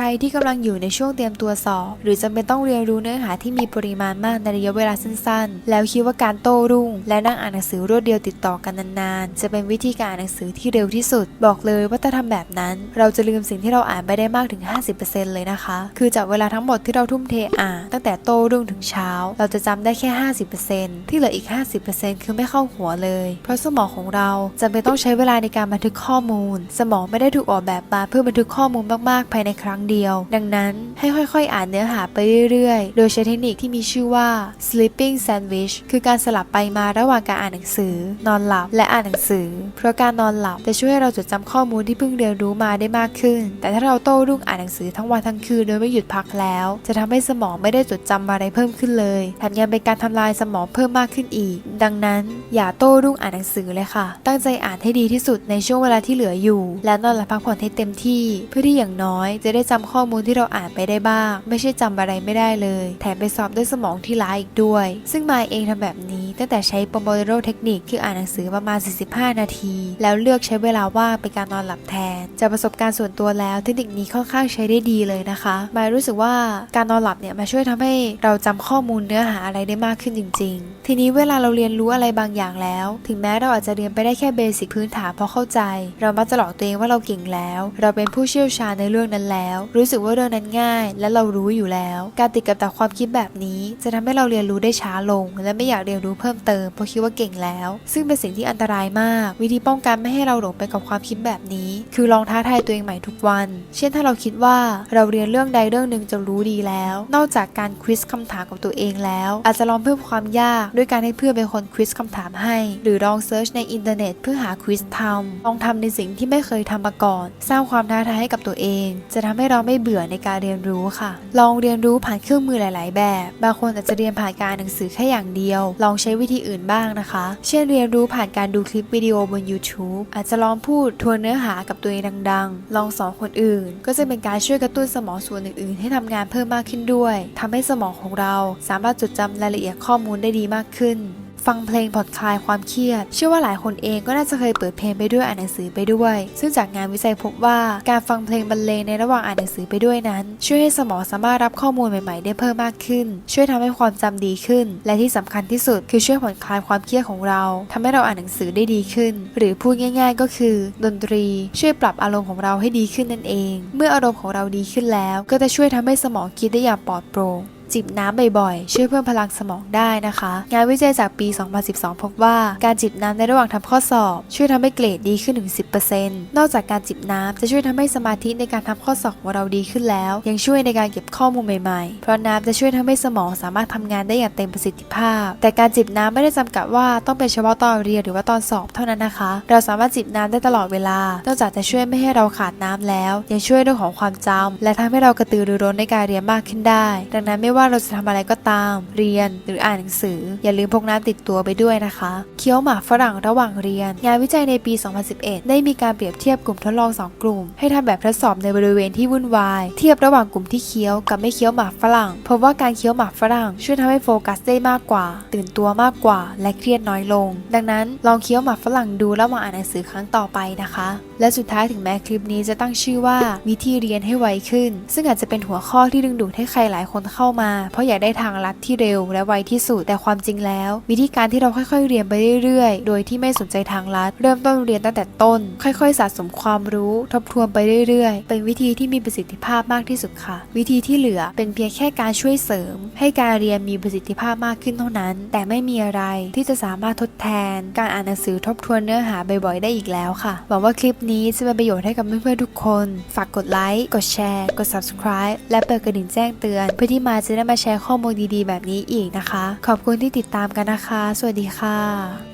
รที่กำลังอยู่ในช่วงเตรียมตัวสอบ หรือจำเป็นต้องเรียนรู้เนื้อหาที่มีปริมาณมากในระยะเวลาสั้นๆ แล้วคิดว่าการโต้รุ่ง และนั่งอ่านหนังสือรวดเดียวติดต่อกันนานๆ จะเป็นวิธีการอ่านหนังสือที่เร็วที่สุด บอกเลยว่าถ้าทำแบบนั้น เราจะลืมสิ่งที่เราอ่านไปได้มากถึง 50%เลยนะคะ คือจากเวลาทั้งหมดที่เราทุ่มเทอ่านตั้งแต่โต้รุ่งถึงเช้า เราจะจำได้แค่ 50%ที่เหลืออีก 50%คือไม่เข้าหัวเลย เพราะสมองของเราจำเป็นต้องใช้เวลาในการบันทึกข้อมูล สมองไม่ได้ถูกออกแบบมาเพื่อบันทึกข้อมูลมากๆภายในครั้งเดียว ดังนั้นให้ค่อยๆ อ่านเนื้อหาไปเรื่อยๆ โดยใช้เทคนิคที่มีชื่อว่า sleeping sandwich คือการสลับไปมาระหว่างการอ่านหนังสือ นอนหลับและอ่านหนังสือ เพราะการนอนหลับจะช่วยให้เราจดจำข้อมูลที่เพิ่งเรียนรู้มาได้มากขึ้น แต่ถ้าเราโต้รุ่งอ่านหนังสือทั้งวันทั้งคืนโดยไม่หยุดพักแล้ว จะทำให้สมองไม่ได้จดจำอะไรเพิ่มขึ้นเลยแถมยังเป็นการทำลายสมองเพิ่มมากขึ้นอีก ดังนั้น อย่าโต้รุ่งอ่านหนังสือเลยค่ะ ตั้งใจอ่านให้ดีที่สุดในช่วงเวลาที่เหลืออยู่ และนอนหลับพักผ่อนให้เต็มที่ เพื่อที่อย่างน้อยจะได้จำข้อมูลที่เราอ่านไปได้บ้าง ไม่ใช่จำอะไรไม่ได้เลย แถมไปสอบด้วยสมองที่ล้าอีกด้วย ซึ่งมายเองทำแบบนี้ตั้งแต่ใช้ Pomodoro เทคนิคคืออ่านหนังสือประมาณ 45 นาที แล้วเลือกใช้เวลาว่างเป็นการนอนหลับแทน จากประสบการณ์ส่วนตัวแล้วเทคนิคนี้ค่อนข้างใช้ได้ดีเลยนะคะมายรู้สึกว่าการนอนหลับเนี่ยมาช่วยทำให้เราจำข้อมูลเนื้อหาอะไรได้มากขึ้นจริง ๆ ทีนี้เวลาเราเรียนรู้อะไรบางอย่างแล้ว ถึงแม้เราอาจจะเรียนไปได้แค่เบสิกพื้นฐานเพราะเข้าใจ เรามักจะหลอกตัวเองว่าเราเก่งแล้ว เราเป็นผู้เชี่ยวชาญในเรื่องนั้นแล้ว รู้สึกว่าเรื่องนั้นง่าย และเรารู้อยู่แล้ว การติดกับดักความคิดแบบนี้ จะทำให้เราเรียนรู้ได้ช้าลง และไม่อยากเรียนรู้เพิ่มเติมเพราะคิดว่าเก่งแล้ว ซึ่งเป็นสิ่งที่อันตรายมาก วิธีป้องกันไม่ให้เราหลงไปกับความคิดแบบนี้ คือลองท้าทายตัวเองใหม่ทุกวัน เช่นถ้าเราคิดว่าเราเรียนเรื่องใดเรื่องหนึ่งจะรู้ดีแล้ว นอกจากการควิสคำถามกับตัวเองแล้ว อาจจะลองเพิ่มความยากด้วยการให้เพื่อนเป็นคนควิสคำถามให้ หรือลองเซิร์ชในอินเทอร์เน็ตเพื่อหาควิสทำลองทำในสิ่งที่ไม่เคยทำมาก่อน สร้างความท้าทายให้กับตัวเอง จะทำให้เราไม่เบื่อในการเรียนรู้ค่ะ ลองเรียนรู้ผ่านเครื่องมือหลาย ๆ แบบ บางคนอาจจะเรียนผ่านการหนังสือแค่อย่างเดียว ลองใช้วิธีอื่นบ้างนะคะ เช่นเรียนรู้ผ่านการดูคลิปวิดีโอบน YouTube อาจจะลองพูดทวนเนื้อหากับตัวเองดังๆ ลองสอนคนอื่น ก็จะเป็นการช่วยกระตุ้นสมองส่วนอื่นๆ ให้ทำงานเพิ่มมากขึ้นด้วยทำให้สมองของเราสามารถจดจำรายละเอียดข้อมูลได้ดีมากขึ้น ฟังเพลงผ่อนคลายความเครียด เชื่อว่าหลายคนเองก็น่าจะเคยเปิดเพลงไปด้วยอ่านหนังสือไปด้วย ซึ่งจากงานวิจัยพบว่าการฟังเพลงบรรเลงในระหว่างอ่านหนังสือไปด้วยนั้น ช่วยให้สมองสามารถรับข้อมูลใหม่ๆ ได้เพิ่มมากขึ้น ช่วยทำให้ความจำดีขึ้น และที่สำคัญที่สุดคือช่วยผ่อนคลายความเครียดของเราทำให้เราอ่านหนังสือได้ดีขึ้น หรือพูดง่าย ๆ ก็คือ ดนตรี ช่วยปรับอารมณ์ของเราให้ดีขึ้นนั่นเอง เมื่ออารมณ์ของเราดีขึ้นแล้ว ก็จะช่วยทำให้สมองคิดได้อย่างปลอดโปร่ง จิบน้ำบ่อยๆ ช่วยเพิ่มพลังสมองได้นะคะ งานวิจัยจากปี 2012 พบว่าการจิบน้ำในระหว่างทำข้อสอบ ช่วยทำให้เกรดดีขึ้นถึง 10%นอกจากการจิบน้ำจะช่วยทำให้สมาธิในการทำข้อสอบของเราดีขึ้นแล้ว ยังช่วยในการเก็บข้อมูลใหม่ๆ เพราะน้ำจะช่วยทำให้สมองสามารถทำงานได้อย่างเต็มประสิทธิภาพ แต่การจิบน้ำไม่ได้จำกัดว่าต้องเป็นเฉพาะตอนเรียนหรือว่าตอนสอบเท่านั้นนะคะ เราสามารถจิบน้ำได้ตลอดเวลานอกจากจะช่วยไม่ให้เราขาดน้ำแล้ว ยังช่วยเรื่องของความจำและทำให้เรากระตือรือร้นในการเรียนมากขึ้นได้ ดังนั้นไม่ว่า่าเราจะทำอะไรก็ตาม เรียนหรืออ่านหนังสือ อย่าลืมพกน้ำติดตัวไปด้วยนะคะ เคี้ยวหมากฝรั่งระหว่างเรียน งานวิจัยในปี 2011 ได้มีการเปรียบเทียบกลุ่มทดลอง 2 กลุ่ม ให้ทำแบบทดสอบในบริเวณที่วุ่นวาย เทียบระหว่างกลุ่มที่เคี้ยวกับไม่เคี้ยวหมากฝรั่งพบว่าการเคี้ยวหมากฝรั่ง ช่วยทำให้โฟกัสได้มากกว่า ตื่นตัวมากกว่า และเครียดน้อยลง ดังนั้นลองเคี้ยวหมากฝรั่งดูระหว่างอ่านหนังสือครั้งต่อไปนะคะ และสุดท้ายถึงแม้คลิปนี้จะตั้งชื่อว่า วิธีเรียนให้ไวขึ้น ซึ่งอาจจะเป็นหัวข้อที่ดึงดูดให้ใครหลายคนเข้ามาเพราะอยากได้ทางลัดที่เร็ว และไวที่สุด แต่ความจริงแล้ว วิธีการที่เราค่อยๆเรียนไปเรื่อยๆ โดยที่ไม่สนใจทางลัด เริ่มต้นเรียนตั้งแต่ต้น ค่อยๆ สะสมความรู้ทบทวนไปเรื่อยๆ เป็นวิธีที่มีประสิทธิภาพมากที่สุดค่ะ วิธีที่เหลือเป็นเพียงแค่การช่วยเสริม ให้การเรียนมีประสิทธิภาพมากขึ้นเท่านั้น แต่ไม่มีอะไรที่จะสามารถทดแทน การอ่านหนังสือทบทวนเนื้อหาบ่อยๆ ได้อีกแล้วค่ะ หวังว่าคลิปนี้จะเป็นประโยชน์ให้กับเพื่อนๆทุกคน ฝากกดไลค์ กดแชร์ กด subscribe และเปิดกระดิ่งแจ้งเตือน เพื่อที่มาจะได้มาแชร์ข้อมูลดีๆ แบบนี้อีกนะคะ ขอบคุณที่ติดตามกันนะคะ สวัสดีค่ะ